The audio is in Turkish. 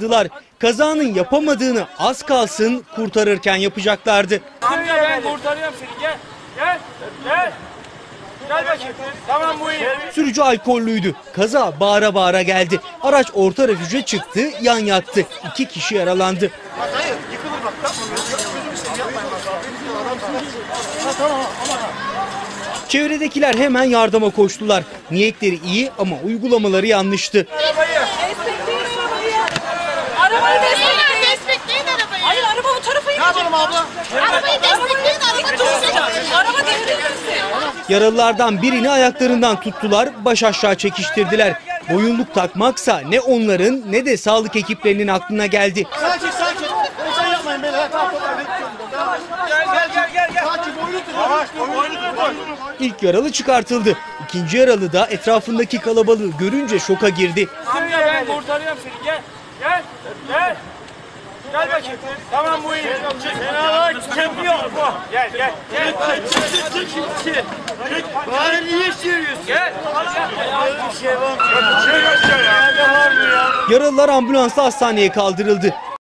Dılar. Kazanın yapamadığını az kalsın kurtarırken yapacaklardı. Amca ben kurtarıyorum seni gel. Gel. Gel. Gel bakayım. Tamam bu iyi. Sürücü alkollüydü. Kaza bağıra bağıra geldi. Araç orta refüje çıktı, yan yattı. İki kişi yaralandı. Çevredekiler hemen yardıma koştular. Niyetleri iyi ama uygulamaları yanlıştı. Arabayı. Arabayı destekleyin. Destekleyin arabayı. Hayır araba o tarafa gidecek. Ne yapalım abla? Arabayı destekleyin araba dursun. Araba devrilmesin. Yaralılardan birini ayaklarından tuttular, baş aşağı çekiştirdiler. Boyunluk takmaksa ne onların ne de sağlık ekiplerinin aklına geldi. Sakin sakin. Heyecan yapmayın beyler. Tamam tamam. Gel gel gel gel. gel. Sakin koy. İlk yaralı çıkartıldı. İkinci yaralı da etrafındaki kalabalığı görünce şoka girdi. Amca ben kurtarıyorum seni gel. Gel. Gel. Gel bakayım. Tamam bu iyi. Fenalar çekiyor bu. Gel gel. Gel. Bari niye sürüyorsun? Gel. Bir şey var mı? Bir şey var mı ya? Yaralılar ambulansla hastaneye kaldırıldı.